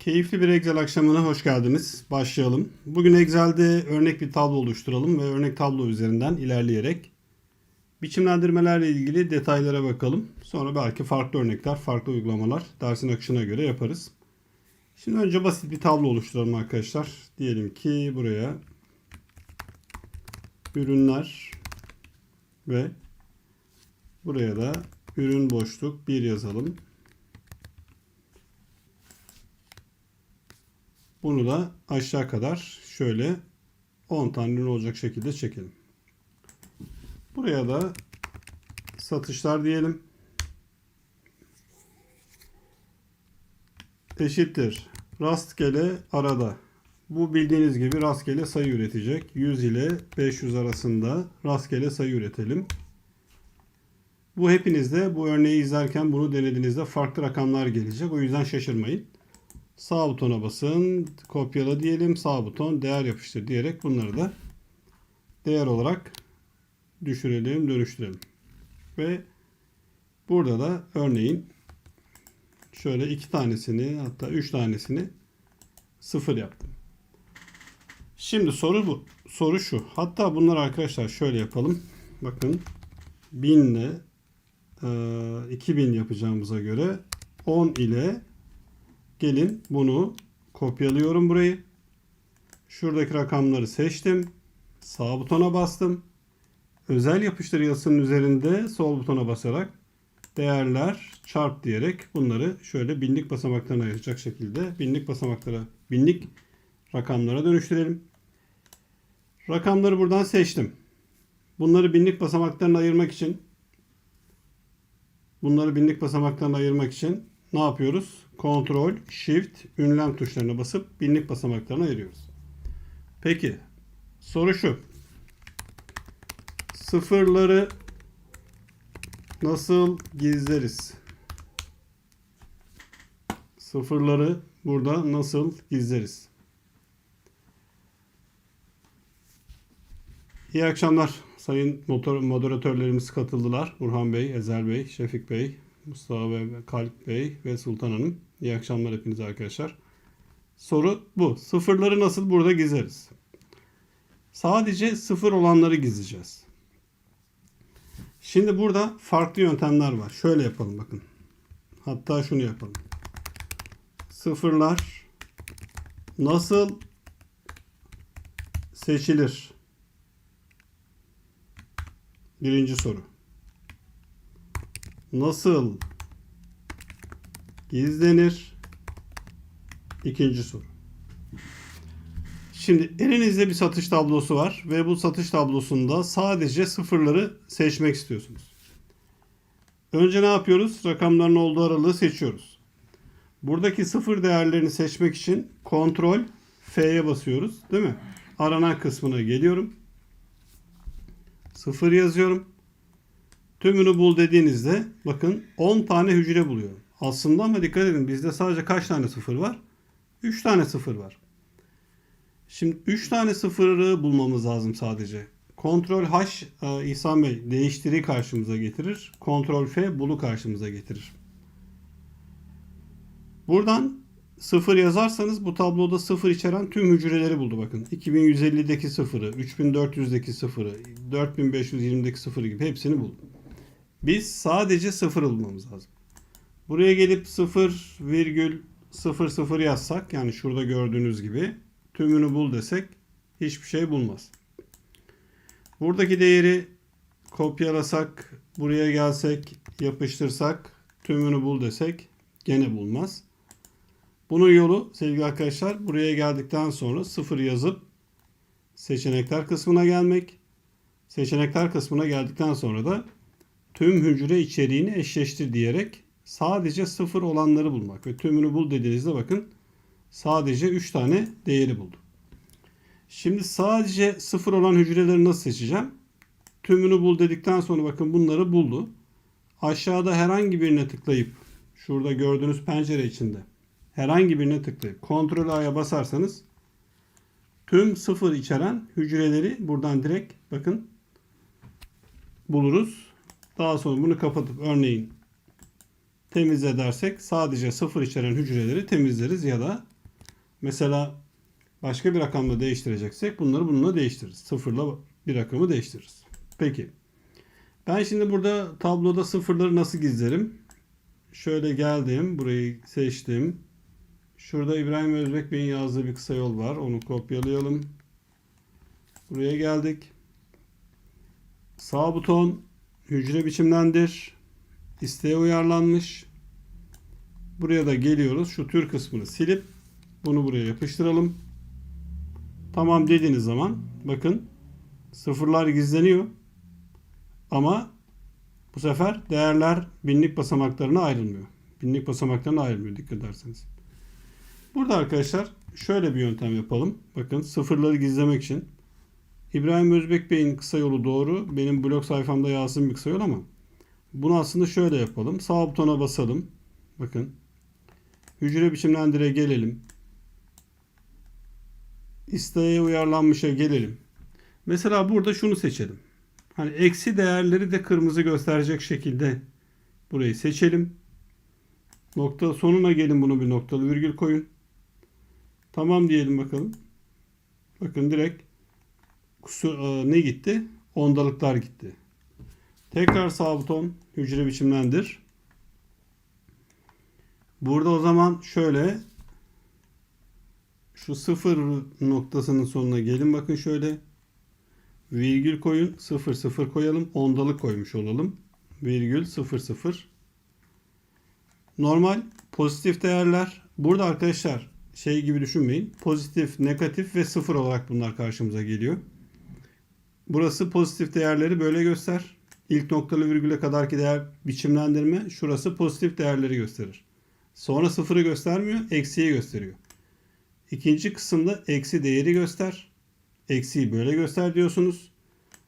Keyifli bir Excel akşamına hoş geldiniz. Başlayalım. Bugün Excel'de örnek bir tablo oluşturalım ve örnek tablo üzerinden ilerleyerek biçimlendirmelerle ilgili detaylara bakalım. Sonra belki farklı örnekler, farklı uygulamalar dersin akışına göre yaparız. Şimdi önce basit bir tablo oluşturalım arkadaşlar. Diyelim ki buraya ürünler ve buraya da ürün boşluk 1 yazalım. Bunu da aşağı kadar şöyle 10 tane olacak şekilde çekelim. Buraya da satışlar diyelim. Eşittir. Rastgele arada. Bu bildiğiniz gibi rastgele sayı üretecek. 100 ile 500 arasında rastgele sayı üretelim. Bu hepinizde bu örneği izlerken bunu denediğinizde farklı rakamlar gelecek. O yüzden şaşırmayın. Sağ butona basın, kopyala diyelim, sağ buton değer yapıştır diyerek bunları da değer olarak düşürelim, dönüştürelim. Ve burada da örneğin şöyle iki tanesini hatta üç tanesini sıfır yaptım. Şimdi soru bu. Soru şu. Hatta bunları arkadaşlar şöyle yapalım. Bakın 1000 ile e, 2000 yapacağımıza göre 10 ile Gelin bunu kopyalıyorum burayı. Şuradaki rakamları seçtim. Sağ butona bastım. Özel yapıştır yazısının üzerinde sol butona basarak değerler çarp diyerek bunları şöyle binlik basamaklarına ayıracak şekilde binlik basamaklara, binlik rakamlara dönüştürelim. Rakamları buradan seçtim. Bunları binlik basamaklarına ayırmak için bunları binlik basamaklarına ayırmak için ne yapıyoruz? Ctrl, Shift, ünlem tuşlarına basıp binlik basamaklarına ayırıyoruz. Peki, soru şu. Sıfırları nasıl gizleriz? Sıfırları burada nasıl gizleriz? İyi akşamlar. Sayın motor, moderatörlerimiz katıldılar. Burhan Bey, Ezel Bey, Şefik Bey, Mustafa Bey, Kalp Bey ve Sultan Hanım. İyi akşamlar hepinize arkadaşlar. Soru bu. Sıfırları nasıl burada gizleriz? Sadece sıfır olanları gizleyeceğiz. Şimdi burada farklı yöntemler var. Şöyle yapalım bakın. Hatta şunu yapalım. Sıfırlar nasıl seçilir? Birinci soru. Nasıl gizlenir? İkinci soru. Şimdi elinizde bir satış tablosu var ve bu satış tablosunda sadece sıfırları seçmek istiyorsunuz. Önce ne yapıyoruz? Rakamların olduğu aralığı seçiyoruz. Buradaki sıfır değerlerini seçmek için kontrol F'ye basıyoruz. Değil mi? Aranan kısmına geliyorum. Sıfır yazıyorum. Tümünü bul dediğinizde bakın 10 tane hücre buluyor. Aslında ama dikkat edin bizde sadece kaç tane sıfır var? 3 tane sıfır var. Şimdi 3 tane sıfırı bulmamız lazım sadece. Kontrol H e, İhsan Bey değiştiri karşımıza getirir. Kontrol F bulu karşımıza getirir. Buradan sıfır yazarsanız bu tabloda sıfır içeren tüm hücreleri buldu bakın. 2150'deki sıfırı, 3400'deki sıfırı, 4520'deki sıfırı gibi hepsini buldu. Biz sadece sıfır bulmamız lazım. Buraya gelip 0,00 yazsak yani şurada gördüğünüz gibi tümünü bul desek hiçbir şey bulmaz. Buradaki değeri kopyalasak, buraya gelsek, yapıştırsak, tümünü bul desek gene bulmaz. Bunun yolu sevgili arkadaşlar buraya geldikten sonra sıfır yazıp seçenekler kısmına gelmek. Seçenekler kısmına geldikten sonra da tüm hücre içeriğini eşleştir diyerek sadece sıfır olanları bulmak ve tümünü bul dediğinizde bakın sadece 3 tane değeri buldu. Şimdi sadece sıfır olan hücreleri nasıl seçeceğim? Tümünü bul dedikten sonra bakın bunları buldu. Aşağıda herhangi birine tıklayıp şurada gördüğünüz pencere içinde herhangi birine tıklayıp kontrol A'ya basarsanız tüm sıfır içeren hücreleri buradan direkt bakın buluruz. Daha sonra bunu kapatıp örneğin temizle dersek sadece sıfır içeren hücreleri temizleriz ya da mesela başka bir rakamla değiştireceksek bunları bununla değiştiririz. Sıfırla bir rakamı değiştiririz. Peki. Ben şimdi burada tabloda sıfırları nasıl gizlerim? Şöyle geldim. Burayı seçtim. Şurada İbrahim Özbek Bey'in yazdığı bir kısa yol var. Onu kopyalayalım. Buraya geldik. Sağ buton hücre biçimlendir. İsteğe uyarlanmış. Buraya da geliyoruz. Şu tür kısmını silip bunu buraya yapıştıralım. Tamam dediğiniz zaman bakın sıfırlar gizleniyor. Ama bu sefer değerler binlik basamaklarına ayrılmıyor. Binlik basamaklarına ayrılmıyor dikkat ederseniz. Burada arkadaşlar şöyle bir yöntem yapalım. Bakın sıfırları gizlemek için. İbrahim Özbek Bey'in kısa yolu doğru. Benim blog sayfamda yazdığım bir kısa yol ama bunu aslında şöyle yapalım. Sağ butona basalım. Bakın. Hücre biçimlendire gelelim. İsteğe uyarlanmışa gelelim. Mesela burada şunu seçelim. Hani eksi değerleri de kırmızı gösterecek şekilde burayı seçelim. Nokta sonuna gelin bunu bir noktalı virgül koyun. Tamam diyelim bakalım. Bakın direkt kusur, e, ne gitti? Ondalıklar gitti. Tekrar sağ buton hücre biçimlendir. Burada o zaman şöyle şu sıfır noktasının sonuna gelin. Bakın şöyle virgül koyun 0 0 koyalım ondalık koymuş olalım. Virgül 0 0 normal pozitif değerler. Burada arkadaşlar şey gibi düşünmeyin. Pozitif negatif ve 0 olarak bunlar karşımıza geliyor. Burası pozitif değerleri böyle göster ilk noktalı virgüle kadarki değer biçimlendirme şurası pozitif değerleri gösterir sonra sıfırı göstermiyor eksiyi gösteriyor İkinci kısımda eksi değeri göster. Eksiyi böyle göster diyorsunuz.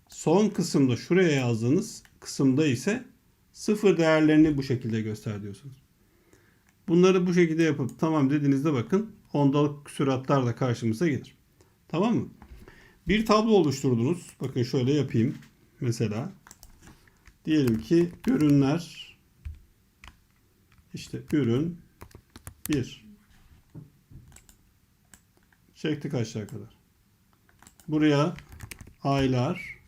Son kısımda şuraya yazdığınız kısımda ise sıfır değerlerini bu şekilde göster diyorsunuz. Bunları bu şekilde yapıp tamam dediğinizde bakın ondalık süratler de karşımıza gelir. Tamam mı? Bir tablo oluşturdunuz. Bakın şöyle yapayım. Mesela diyelim ki ürünler işte ürün 1 Çektik aşağı kadar. Buraya aylar.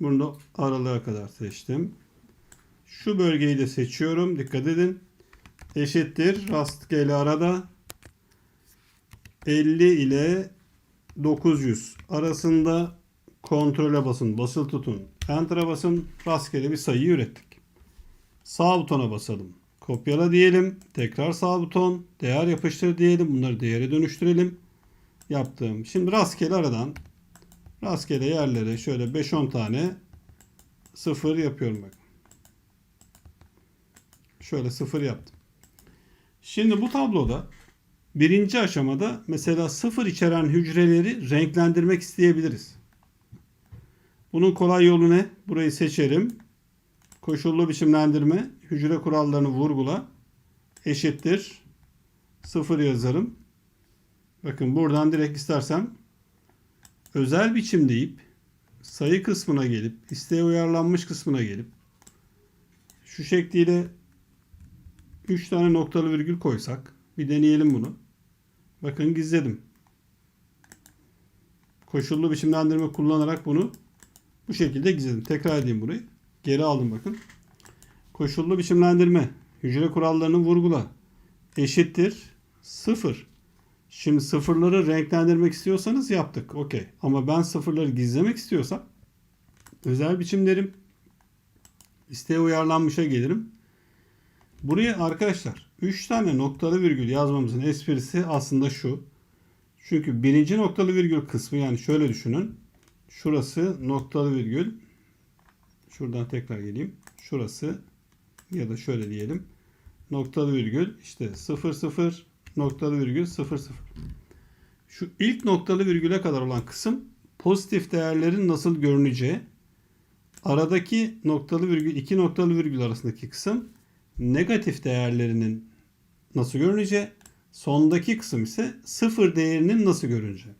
Bunu da aralığa kadar seçtim. Şu bölgeyi de seçiyorum. Dikkat edin. Eşittir. Rastgele arada 50 ile 900 arasında kontrole basın. Basılı tutun. Enter'a basın. Rastgele bir sayıyı ürettik. Sağ butona basalım. Kopyala diyelim. Tekrar sağ buton. Değer yapıştır diyelim. Bunları değere dönüştürelim. Yaptım. Şimdi rastgele aradan rastgele yerlere şöyle 5-10 tane sıfır yapıyorum bak. Şöyle sıfır yaptım. Şimdi bu tabloda birinci aşamada mesela sıfır içeren hücreleri renklendirmek isteyebiliriz. Bunun kolay yolu ne? Burayı seçerim. Koşullu biçimlendirme, hücre kurallarını vurgula, eşittir, sıfır yazarım. Bakın buradan direkt istersem özel biçim deyip sayı kısmına gelip isteğe uyarlanmış kısmına gelip şu şekliyle 3 tane noktalı virgül koysak bir deneyelim bunu. Bakın gizledim. Koşullu biçimlendirme kullanarak bunu bu şekilde gizledim. Tekrar edeyim burayı. Geri aldım bakın. Koşullu biçimlendirme. Hücre kurallarını vurgula. Eşittir. Sıfır. Şimdi sıfırları renklendirmek istiyorsanız yaptık. Okey. Ama ben sıfırları gizlemek istiyorsam özel biçim derim. İsteğe uyarlanmışa gelirim. Buraya arkadaşlar 3 tane noktalı virgül yazmamızın esprisi aslında şu. Çünkü birinci noktalı virgül kısmı yani şöyle düşünün. Şurası noktalı virgül Şuradan tekrar geleyim. Şurası ya da şöyle diyelim. Noktalı virgül işte 0 0 noktalı virgül 0 0. Şu ilk noktalı virgüle kadar olan kısım pozitif değerlerin nasıl görüneceği. Aradaki noktalı virgül iki noktalı virgül arasındaki kısım negatif değerlerinin nasıl görüneceği. Sondaki kısım ise sıfır değerinin nasıl görüneceği.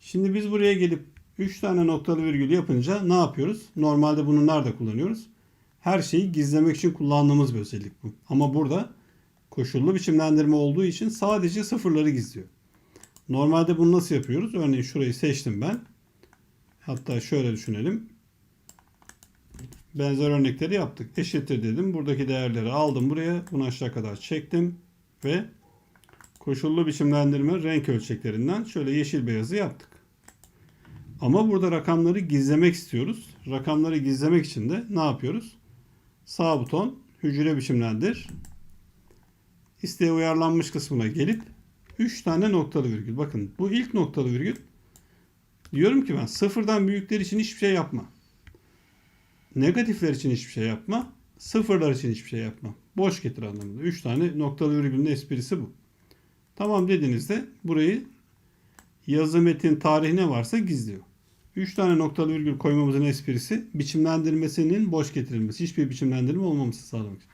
Şimdi biz buraya gelip 3 tane noktalı virgül yapınca ne yapıyoruz? Normalde bunu nerede kullanıyoruz? Her şeyi gizlemek için kullandığımız bir özellik bu. Ama burada koşullu biçimlendirme olduğu için sadece sıfırları gizliyor. Normalde bunu nasıl yapıyoruz? Örneğin şurayı seçtim ben. Hatta şöyle düşünelim. Benzer örnekleri yaptık. Eşittir dedim. Buradaki değerleri aldım buraya. Bunu aşağı kadar çektim. Ve koşullu biçimlendirme renk ölçeklerinden şöyle yeşil beyazı yaptık. Ama burada rakamları gizlemek istiyoruz. Rakamları gizlemek için de ne yapıyoruz? Sağ buton hücre biçimlendir. İsteğe uyarlanmış kısmına gelip 3 tane noktalı virgül. Bakın bu ilk noktalı virgül. Diyorum ki ben sıfırdan büyükler için hiçbir şey yapma. Negatifler için hiçbir şey yapma. Sıfırlar için hiçbir şey yapma. Boş getir anlamında. 3 tane noktalı virgülün esprisi bu. Tamam dediğinizde burayı yazı metin tarih ne varsa gizliyor. 3 tane noktalı virgül koymamızın esprisi biçimlendirmesinin boş getirilmesi. Hiçbir biçimlendirme olmaması sağlamak için.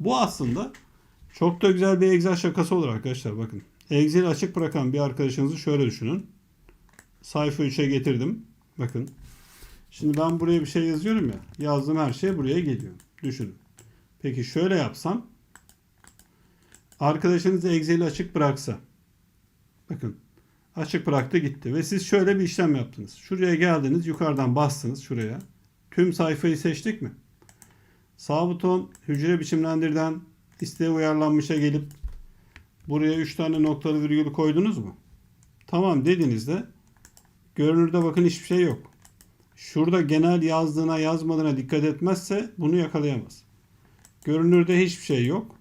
Bu aslında çok da güzel bir Excel şakası olur arkadaşlar bakın. Excel'i açık bırakan bir arkadaşınızı şöyle düşünün. Sayfa 3'e getirdim. Bakın. Şimdi ben buraya bir şey yazıyorum ya. Yazdığım her şey buraya geliyor. Düşünün. Peki şöyle yapsam. Arkadaşınız Excel'i açık bıraksa. Bakın. Açık bıraktı gitti. Ve siz şöyle bir işlem yaptınız. Şuraya geldiniz. Yukarıdan bastınız şuraya. Tüm sayfayı seçtik mi? Sağ buton hücre biçimlendirden isteğe uyarlanmışa gelip buraya 3 tane noktalı virgül koydunuz mu? Tamam dediğinizde görünürde bakın hiçbir şey yok. Şurada genel yazdığına yazmadığına dikkat etmezse bunu yakalayamaz. Görünürde hiçbir şey yok.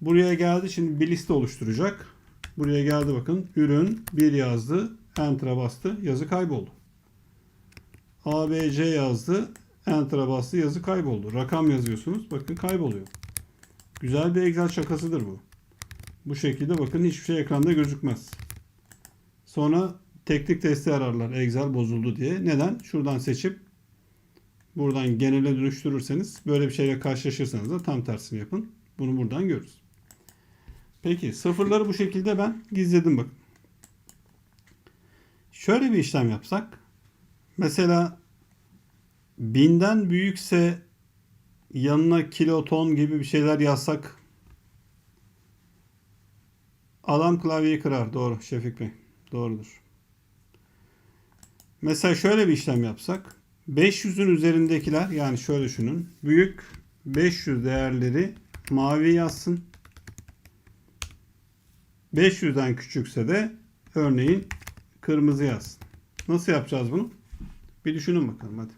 Buraya geldi şimdi bir liste oluşturacak. Buraya geldi bakın. Ürün bir yazdı. Enter'a bastı. Yazı kayboldu. ABC yazdı. Enter'a bastı. Yazı kayboldu. Rakam yazıyorsunuz. Bakın kayboluyor. Güzel bir Excel şakasıdır bu. Bu şekilde bakın hiçbir şey ekranda gözükmez. Sonra teknik testi ararlar Excel bozuldu diye. Neden? Şuradan seçip buradan genele dönüştürürseniz böyle bir şeyle karşılaşırsanız da tam tersini yapın. Bunu buradan görürüz. Peki sıfırları bu şekilde ben gizledim bakın. Şöyle bir işlem yapsak. Mesela binden büyükse yanına kilo ton gibi bir şeyler yazsak adam klavyeyi kırar. Doğru Şefik Bey. Doğrudur. Mesela şöyle bir işlem yapsak. 500'ün üzerindekiler yani şöyle düşünün. Büyük 500 değerleri mavi yazsın. 500'den küçükse de örneğin kırmızı yazsın. Nasıl yapacağız bunu? Bir düşünün bakalım hadi.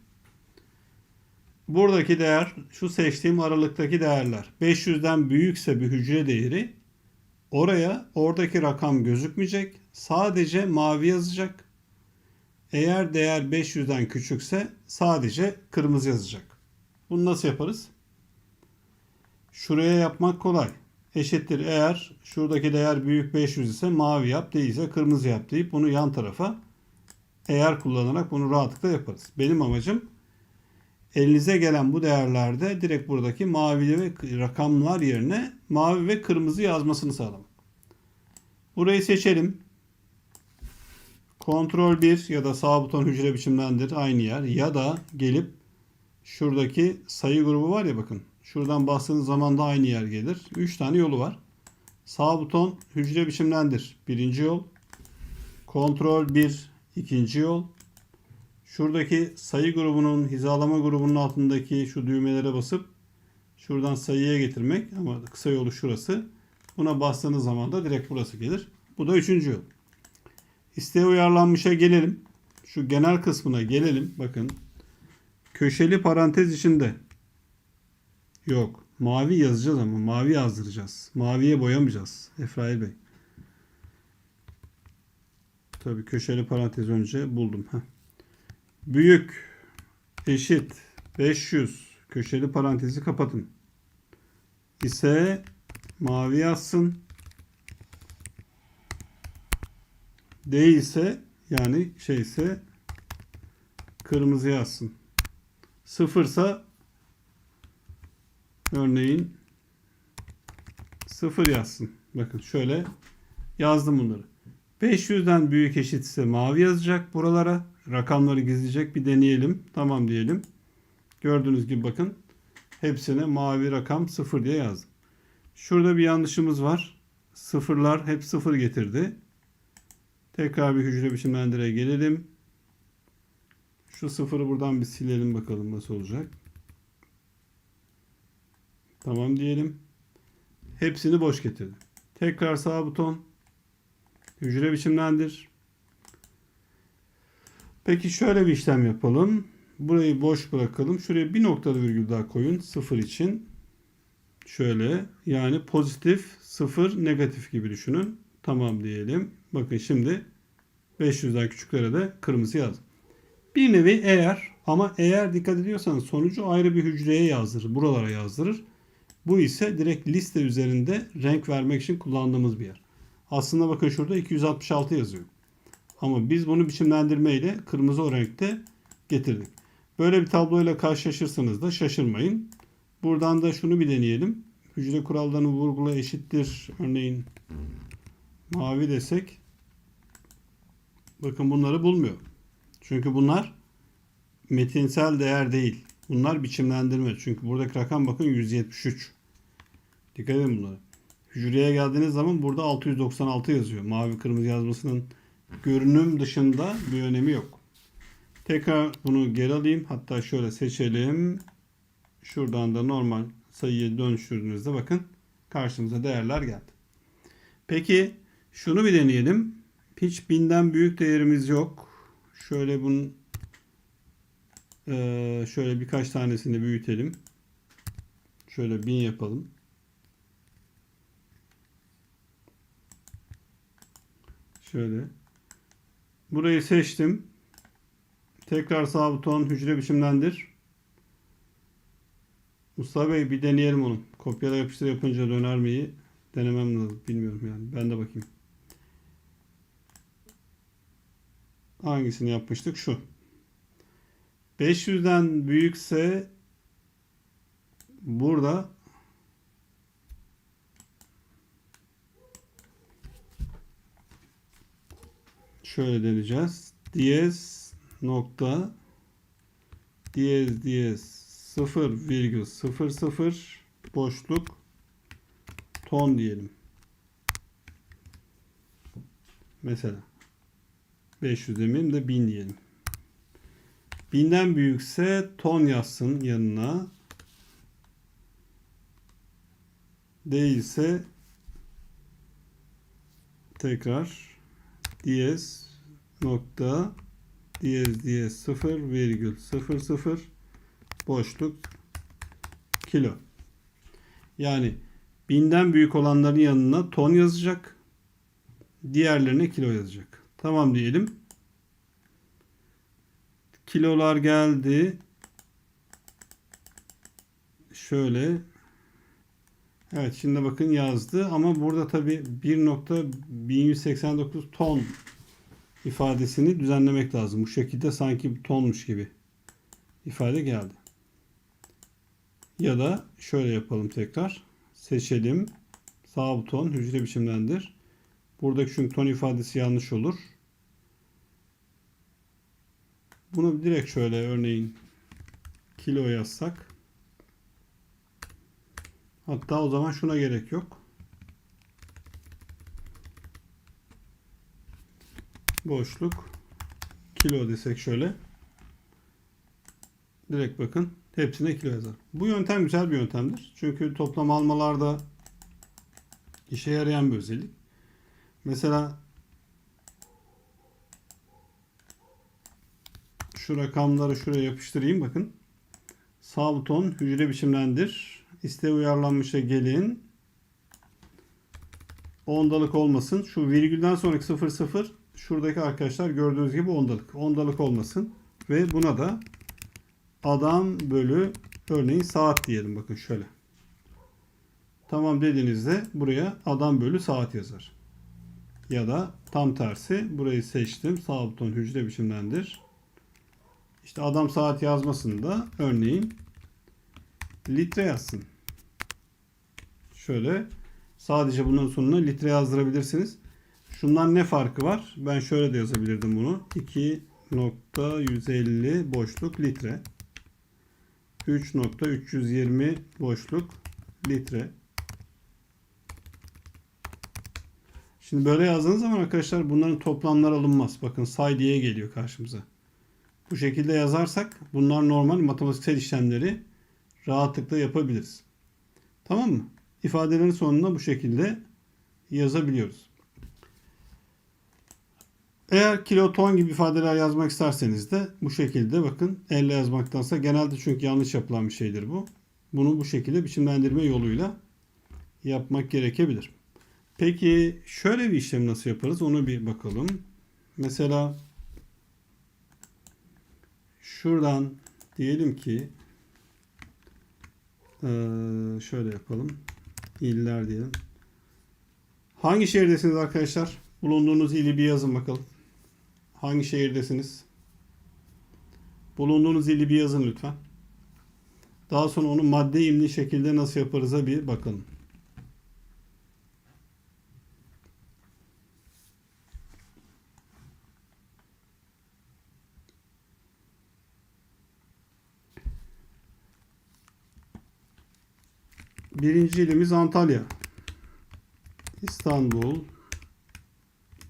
Buradaki değer şu seçtiğim aralıktaki değerler. 500'den büyükse bir hücre değeri oraya oradaki rakam gözükmeyecek. Sadece mavi yazacak. Eğer değer 500'den küçükse sadece kırmızı yazacak. Bunu nasıl yaparız? Şuraya yapmak kolay. Eşittir eğer şuradaki değer büyük 500 ise mavi yap değilse kırmızı yap deyip bunu yan tarafa eğer kullanarak bunu rahatlıkla yaparız. Benim amacım elinize gelen bu değerlerde direkt buradaki mavi ve rakamlar yerine mavi ve kırmızı yazmasını sağlamak. Burayı seçelim. Kontrol 1 ya da sağ buton hücre biçimlendir aynı yer ya da gelip şuradaki sayı grubu var ya bakın. Şuradan bastığınız zaman da aynı yer gelir. 3 tane yolu var. Sağ buton hücre biçimlendir. Birinci yol. Kontrol 1 ikinci yol. Şuradaki sayı grubunun hizalama grubunun altındaki şu düğmelere basıp şuradan sayıya getirmek ama kısa yolu şurası. Buna bastığınız zaman da direkt burası gelir. Bu da üçüncü yol. İsteğe uyarlanmışa gelelim. Şu genel kısmına gelelim. Bakın. Köşeli parantez içinde. Yok. Mavi yazacağız ama mavi yazdıracağız. Maviye boyamayacağız. Efrail Bey. Tabii köşeli parantez önce buldum. Heh. Büyük eşit 500 köşeli parantezi kapatın. İse mavi yazsın. Değilse yani şeyse kırmızı yazsın. Sıfırsa örneğin sıfır yazsın. Bakın şöyle yazdım bunları. 500'den büyük eşitse mavi yazacak buralara. Rakamları gizleyecek. Bir deneyelim. Tamam diyelim. Gördüğünüz gibi bakın. Hepsine mavi rakam 0 diye yazdım. Şurada bir yanlışımız var. Sıfırlar hep 0 getirdi. Tekrar bir hücre biçimlendire gelelim. Şu sıfırı buradan bir silelim bakalım nasıl olacak. Tamam diyelim. Hepsini boş getirdi. Tekrar sağ buton. Hücre biçimlendir. Peki şöyle bir işlem yapalım. Burayı boş bırakalım. Şuraya bir noktalı virgül daha koyun. Sıfır için. Şöyle yani pozitif, sıfır, negatif gibi düşünün. Tamam diyelim. Bakın şimdi 500'den küçüklere de kırmızı yazdım. Bir nevi eğer ama eğer dikkat ediyorsanız sonucu ayrı bir hücreye yazdırır. Buralara yazdırır. Bu ise direkt liste üzerinde renk vermek için kullandığımız bir yer. Aslında bakın şurada 266 yazıyor. Ama biz bunu biçimlendirmeyle kırmızı o renkte getirdik. Böyle bir tabloyla karşılaşırsanız da şaşırmayın. Buradan da şunu bir deneyelim. Hücre kurallarını vurgula eşittir. Örneğin mavi desek bakın bunları bulmuyor. Çünkü bunlar metinsel değer değil. Bunlar biçimlendirme. Çünkü buradaki rakam bakın 173. Dikkat edin bunlara. Hücreye geldiğiniz zaman burada 696 yazıyor. Mavi kırmızı yazmasının görünüm dışında bir önemi yok. Tekrar bunu geri alayım. Hatta şöyle seçelim. Şuradan da normal sayıyı dönüştürdüğünüzde bakın karşımıza değerler geldi. Peki şunu bir deneyelim. Hiç binden büyük değerimiz yok. Şöyle bunun eee, şöyle birkaç tanesini büyütelim. Şöyle bin yapalım. Şöyle. Burayı seçtim. Tekrar sağ buton hücre biçimlendir. Mustafa Bey bir deneyelim onu. Kopyala yapıştır yapınca döner miyi denemem lazım. Bilmiyorum yani. Ben de bakayım. Hangisini yapmıştık? Şu. 500'den büyükse burada şöyle deneyeceğiz. Diyez nokta diyez diyez 0,00 boşluk ton diyelim. Mesela 500 demeyeyim de 1000 diyelim. 1000'den büyükse ton yazsın yanına. Değilse tekrar diyez nokta diyez diyez 0 virgül 00 boşluk kilo. Yani binden büyük olanların yanına ton yazacak. Diğerlerine kilo yazacak. Tamam diyelim. Kilolar geldi. Şöyle. Evet şimdi bakın yazdı ama burada tabi 1.1189 ton ifadesini düzenlemek lazım. Bu şekilde sanki tonmuş gibi ifade geldi. Ya da şöyle yapalım tekrar. Seçelim. Sağ buton hücre biçimlendir. Buradaki çünkü ton ifadesi yanlış olur. Bunu direkt şöyle örneğin kilo yazsak. Hatta o zaman şuna gerek yok. Boşluk kilo desek şöyle. Direkt bakın hepsine kilo yazar. Bu yöntem güzel bir yöntemdir. Çünkü toplam almalarda işe yarayan bir özellik. Mesela şu rakamları şuraya yapıştırayım bakın. Sağ buton hücre biçimlendir. İsteğe uyarlanmışa gelin. Ondalık olmasın. Şu virgülden sonraki 00 şuradaki arkadaşlar gördüğünüz gibi ondalık. Ondalık olmasın. Ve buna da adam bölü örneğin saat diyelim bakın şöyle. Tamam dediğinizde buraya adam bölü saat yazar. Ya da tam tersi burayı seçtim. Sağ buton hücre biçimlendir. İşte adam saat yazmasında örneğin litre yazsın. Şöyle sadece bunun sonuna litre yazdırabilirsiniz. Şundan ne farkı var? Ben şöyle de yazabilirdim bunu. 2.150 boşluk litre. 3.320 boşluk litre. Şimdi böyle yazdığınız zaman arkadaşlar bunların toplamlar alınmaz. Bakın say diye geliyor karşımıza. Bu şekilde yazarsak bunlar normal matematiksel işlemleri rahatlıkla yapabiliriz. Tamam mı? İfadelerin sonuna bu şekilde yazabiliyoruz. Eğer kilo ton gibi ifadeler yazmak isterseniz de bu şekilde bakın elle yazmaktansa genelde çünkü yanlış yapılan bir şeydir bu. Bunu bu şekilde biçimlendirme yoluyla yapmak gerekebilir. Peki şöyle bir işlem nasıl yaparız onu bir bakalım. Mesela şuradan diyelim ki eee, şöyle yapalım. İller diyelim. Hangi şehirdesiniz arkadaşlar? Bulunduğunuz ili bir yazın bakalım. Hangi şehirdesiniz? Bulunduğunuz ili bir yazın lütfen. Daha sonra onu madde imli şekilde nasıl yaparız'a bir bakalım. Birinci ilimiz Antalya. İstanbul,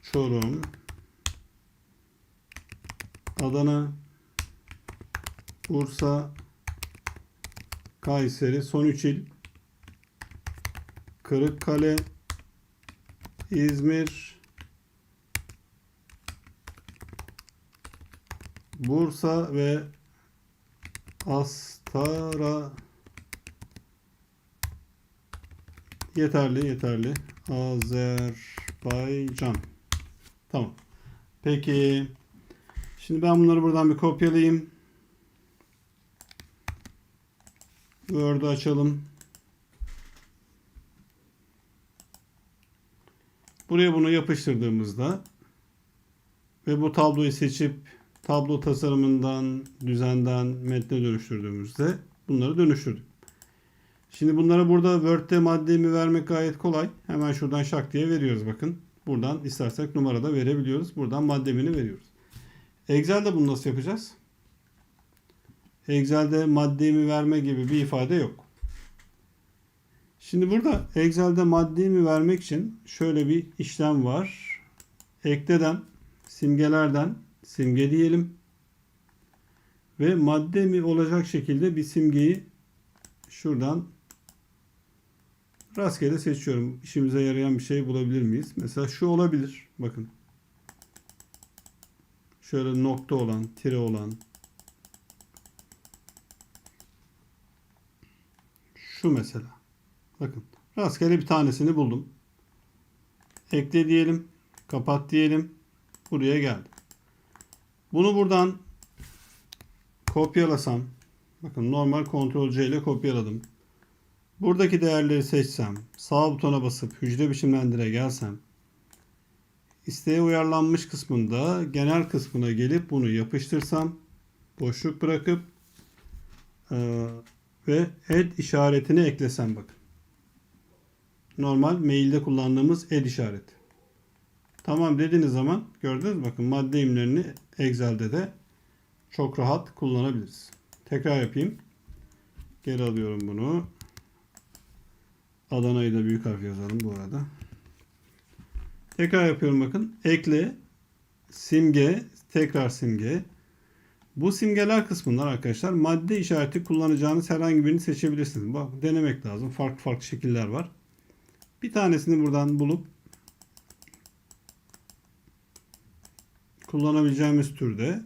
Çorum, Adana, Bursa, Kayseri, son 3 il. Kırıkkale, İzmir, Bursa ve Astara yeterli yeterli. Azerbaycan. Tamam. Peki. Şimdi ben bunları buradan bir kopyalayayım. Word'u açalım. Buraya bunu yapıştırdığımızda ve bu tabloyu seçip tablo tasarımından, düzenden metne dönüştürdüğümüzde bunları dönüştürdük. Şimdi bunları burada Word'de maddemi vermek gayet kolay. Hemen şuradan şak diye veriyoruz bakın. Buradan istersek numara da verebiliyoruz. Buradan maddemini veriyoruz. Excel'de bunu nasıl yapacağız? Excel'de maddemi verme gibi bir ifade yok. Şimdi burada Excel'de maddemi vermek için şöyle bir işlem var. Ekleden, simgelerden simge diyelim. Ve maddemi olacak şekilde bir simgeyi şuradan rastgele seçiyorum. İşimize yarayan bir şey bulabilir miyiz? Mesela şu olabilir. Bakın. Şöyle nokta olan, tire olan. Şu mesela. Bakın. Rastgele bir tanesini buldum. Ekle diyelim. Kapat diyelim. Buraya geldi. Bunu buradan kopyalasam. Bakın normal Ctrl C ile kopyaladım. Buradaki değerleri seçsem, sağ butona basıp hücre biçimlendire gelsem, isteğe uyarlanmış kısmında genel kısmına gelip bunu yapıştırsam, boşluk bırakıp e, ve add işaretini eklesem bakın. Normal mailde kullandığımız add işareti. Tamam dediğiniz zaman gördünüz? Bakın madde imlerini Excel'de de çok rahat kullanabiliriz. Tekrar yapayım. Geri alıyorum bunu. Adana'yı da büyük harf yazalım bu arada. Tekrar yapıyorum bakın. Ekle, simge, tekrar simge. Bu simgeler kısmından arkadaşlar madde işareti kullanacağınız herhangi birini seçebilirsiniz. Bak denemek lazım. Farklı farklı şekiller var. Bir tanesini buradan bulup kullanabileceğimiz türde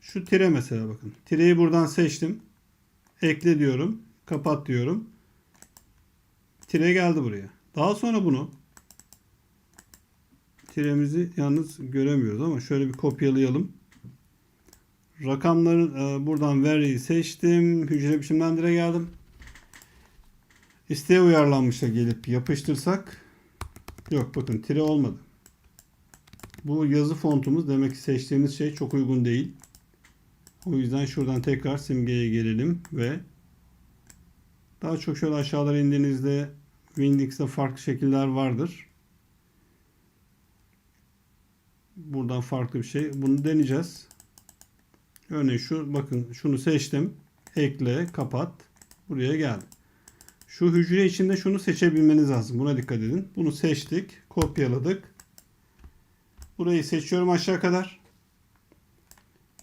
şu tire mesela bakın. Tireyi buradan seçtim. Ekle diyorum. Kapat diyorum. Tire geldi buraya. Daha sonra bunu tiremizi yalnız göremiyoruz ama şöyle bir kopyalayalım. Rakamların e, buradan veriyi seçtim. Hücre biçimlendire geldim. İsteğe uyarlanmışa gelip yapıştırsak yok bakın tire olmadı. Bu yazı fontumuz demek ki seçtiğimiz şey çok uygun değil. O yüzden şuradan tekrar simgeye gelelim ve daha çok şöyle aşağılara indiğinizde Windex'te farklı şekiller vardır. Buradan farklı bir şey. Bunu deneyeceğiz. Örneğin şu bakın şunu seçtim. Ekle, kapat. Buraya geldi. Şu hücre içinde şunu seçebilmeniz lazım. Buna dikkat edin. Bunu seçtik. Kopyaladık. Burayı seçiyorum aşağı kadar.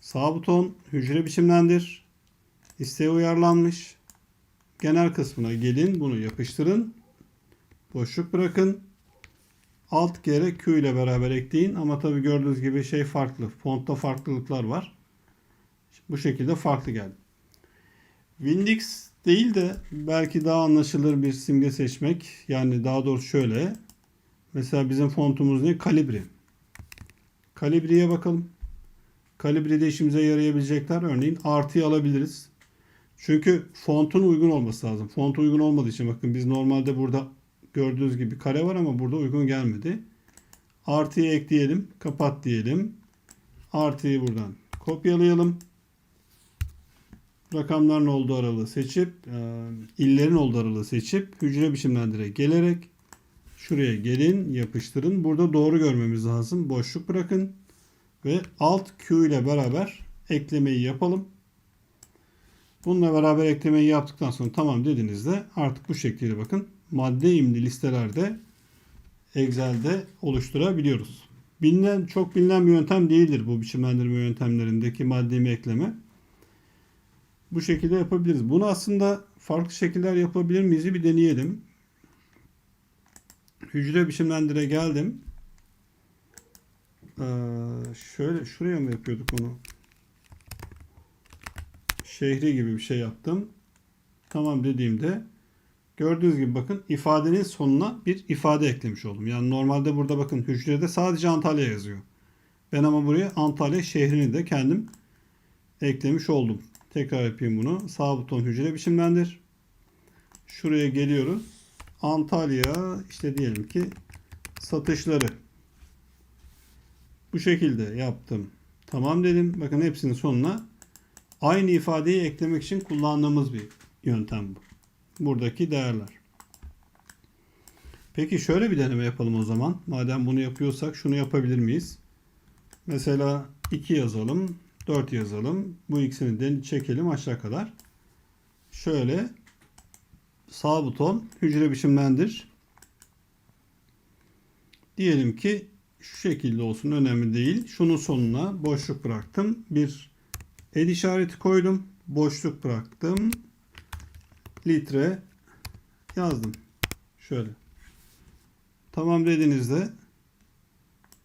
Sağ buton hücre biçimlendir. İsteğe uyarlanmış. Genel kısmına gelin. Bunu yapıştırın. Boşluk bırakın. Alt kere Q ile beraber ekleyin. Ama tabi gördüğünüz gibi şey farklı. Fontta farklılıklar var. Bu şekilde farklı geldi. Windix değil de belki daha anlaşılır bir simge seçmek. Yani daha doğrusu şöyle. Mesela bizim fontumuz ne? Calibri. Calibri'ye bakalım. Calibri'de işimize yarayabilecekler. Örneğin artıyı alabiliriz. Çünkü fontun uygun olması lazım. Font uygun olmadığı için bakın biz normalde burada gördüğünüz gibi kare var ama burada uygun gelmedi. Artıyı ekleyelim. Kapat diyelim. Artıyı buradan kopyalayalım. Rakamların olduğu aralığı seçip e, illerin olduğu aralığı seçip hücre biçimlendire gelerek şuraya gelin yapıştırın. Burada doğru görmemiz lazım. Boşluk bırakın ve alt Q ile beraber eklemeyi yapalım. Bununla beraber eklemeyi yaptıktan sonra tamam dediğinizde artık bu şekilde bakın madde imli listelerde Excel'de oluşturabiliyoruz. Bilinen, çok bilinen bir yöntem değildir bu biçimlendirme yöntemlerindeki maddemi ekleme. Bu şekilde yapabiliriz. Bunu aslında farklı şekiller yapabilir miyiz? Bir deneyelim. Hücre biçimlendire geldim. Ee, şöyle şuraya mı yapıyorduk onu? Şehri gibi bir şey yaptım. Tamam dediğimde gördüğünüz gibi bakın ifadenin sonuna bir ifade eklemiş oldum. Yani normalde burada bakın hücrede sadece Antalya yazıyor. Ben ama buraya Antalya şehrini de kendim eklemiş oldum. Tekrar yapayım bunu. Sağ buton hücre biçimlendir. Şuraya geliyoruz. Antalya işte diyelim ki satışları. Bu şekilde yaptım. Tamam dedim. Bakın hepsinin sonuna aynı ifadeyi eklemek için kullandığımız bir yöntem bu. Buradaki değerler. Peki şöyle bir deneme yapalım o zaman. Madem bunu yapıyorsak şunu yapabilir miyiz? Mesela 2 yazalım. 4 yazalım. Bu ikisini çekelim aşağı kadar. Şöyle sağ buton hücre biçimlendir. Diyelim ki şu şekilde olsun önemli değil. Şunun sonuna boşluk bıraktım. Bir el işareti koydum. Boşluk bıraktım. Litre yazdım. Şöyle. Tamam dediğinizde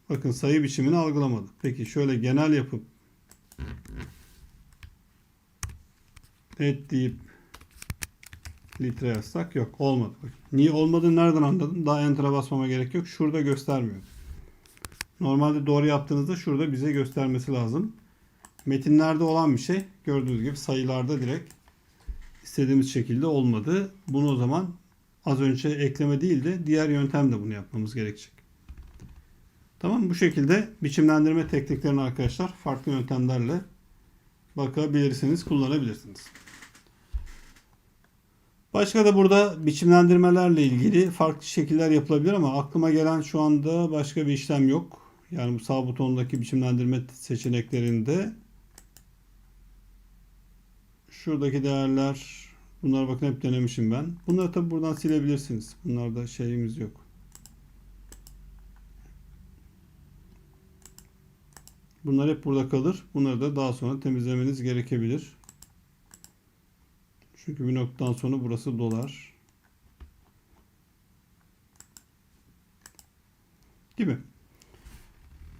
bakın sayı biçimini algılamadı. Peki şöyle genel yapıp et deyip litre yazsak yok olmadı. Bak, niye olmadığını nereden anladım? Daha enter'a basmama gerek yok. Şurada göstermiyor. Normalde doğru yaptığınızda şurada bize göstermesi lazım. Metinlerde olan bir şey gördüğünüz gibi sayılarda direkt istediğimiz şekilde olmadı. Bunu o zaman az önce ekleme değil de diğer yöntemle bunu yapmamız gerekecek. Tamam bu şekilde biçimlendirme tekniklerini arkadaşlar farklı yöntemlerle bakabilirsiniz, kullanabilirsiniz. Başka da burada biçimlendirmelerle ilgili farklı şekiller yapılabilir ama aklıma gelen şu anda başka bir işlem yok. Yani bu sağ butondaki biçimlendirme seçeneklerinde şuradaki değerler bunlar bakın hep denemişim ben. Bunları tabi buradan silebilirsiniz. Bunlarda şeyimiz yok. Bunlar hep burada kalır. Bunları da daha sonra temizlemeniz gerekebilir. Çünkü bir noktadan sonra burası dolar. Gibi.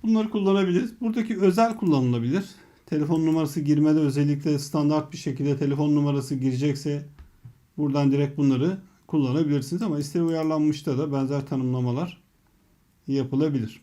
Bunları kullanabiliriz. Buradaki özel kullanılabilir. Telefon numarası girmede özellikle standart bir şekilde telefon numarası girecekse buradan direkt bunları kullanabilirsiniz ama isteğe uyarlanmışta da benzer tanımlamalar yapılabilir.